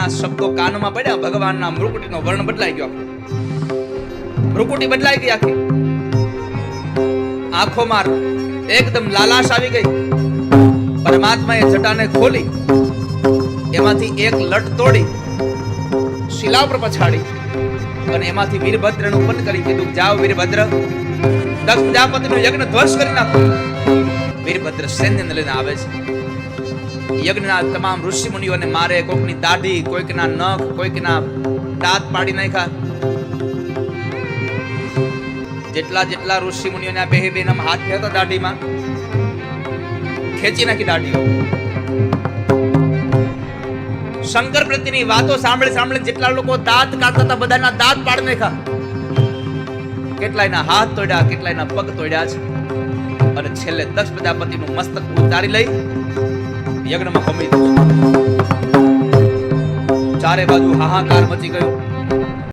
ભગવાનના શબ્દો કાનમાં પડ્યા, ભગવાનના મૃકુટીનો વર્ણ બદલાઈ ગયો. મૃકુટી બદલાઈ ગઈ આખી. આંખોમાં એકદમ લાલાશ આવી ગઈ. પરમાત્માએ જટાને ખોલી. એમાંથી એક લટ તોડી શિલા ઉપર પછાડી અને એમાંથી વીરભદ્રનું ઉત્પન્ન કરી કીધું, જાઓ વીરભદ્ર. દક્ષ પ્રજાપતિનો યજ્ઞ ધ્વંસ કરી નાખો. વીરભદ્ર સૈન્યને લઈને આવે છે. યજ્ઞના તમામ ઋષિ મુનિઓને મારે કોઈકની દાઢી, કોઈકના નખ, કોઈકના દાંત પાડી નાખ્યા. જેટલા જેટલા ઋષિ મુનિઓને બે બે નામ હાથ થયા હતા દાઢીમાં, ખેંચી નાખી દાઢીઓ. શંકર પ્રત્યેની વાતો સાંભળી સાંભળી જેટલા લોકો દાંત કાઢતા હતા, બધાના દાંત પાડી નાખ્યા. કેટલાયના હાથ તોડ્યા, કેટલાયના પગ તોડ્યા છે. અને છેલ્લે દક્ષ પ્રજાપતિનું મસ્તક ઉતારી લઈ યજ્ઞમાં દીધું ચારે બાજુ હાહાકાર મચી ગયો.